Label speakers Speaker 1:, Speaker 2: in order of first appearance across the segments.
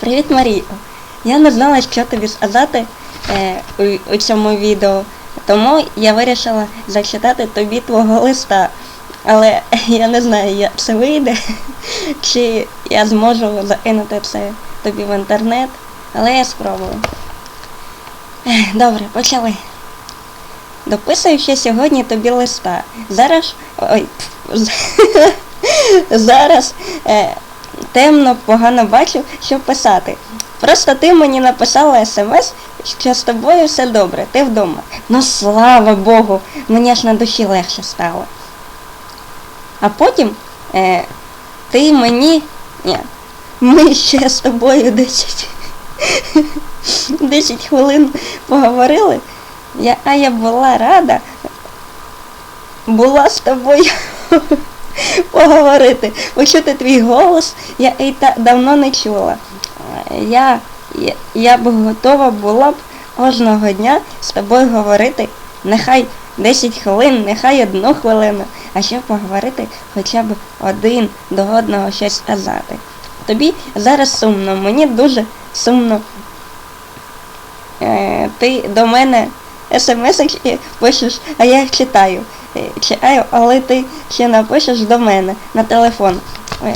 Speaker 1: Привіт, Марія. Я не знала, що тобі сказати е, у, у цьому відео, тому я вирішила зачитати тобі твого листа. Але я не знаю, як це вийде, чи я зможу закинути це тобі в інтернет, але я спробую. Добре, почали. Дописую ще сьогодні тобі листа. Зараз. Ой. Зараз е, темно, погано бачу, що писати. Просто ти мені написала смс, що з тобою все добре, ти вдома. Ну слава Богу, мені аж на душі легше стало. А потім е, ти мені. Ні, ми ще з тобою 10, 10 хвилин поговорили. Я, а я була рада була з тобою поговорити, почути твій голос, я та давно не чула. Я, я, б готова була б кожного дня з тобою говорити, нехай 10 хвилин, нехай одну хвилину, а щоб поговорити хоча б один до одного щось сказати. Тобі зараз сумно, мені дуже сумно. Е, ти до мене смс пишеш, а я їх читаю. Читаю, але ти ще напишеш до мене на телефон. Ой.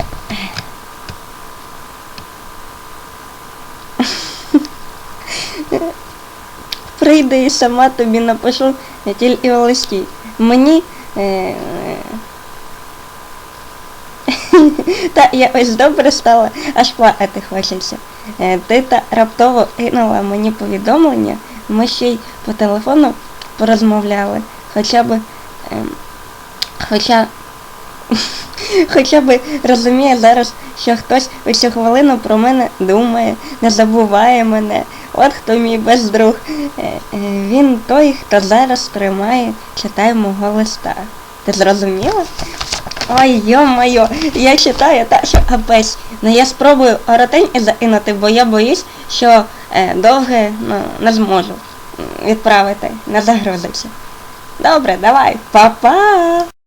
Speaker 1: Прийде і сама тобі напишу тільки в листі. Мені. Е, та я ось добре стала, аж плакати хочеться. Е, Ти та раптово кинула мені повідомлення, ми ще й по телефону порозмовляли. Хоча б. Ем, хоча. Хоча б розуміє зараз, що хтось у цю хвилину про мене думає, не забуває мене. От хто мій бездруг. Е, е, Він той, хто зараз тримає, читає мого листа. Ти зрозуміла? Ой, йо-моє, я читаю так, що капець. Ну я спробую коротенько закинути, бо я боюсь, що е, довге ну, не зможу відправити, не загрузиться. Добре, давай, па-па!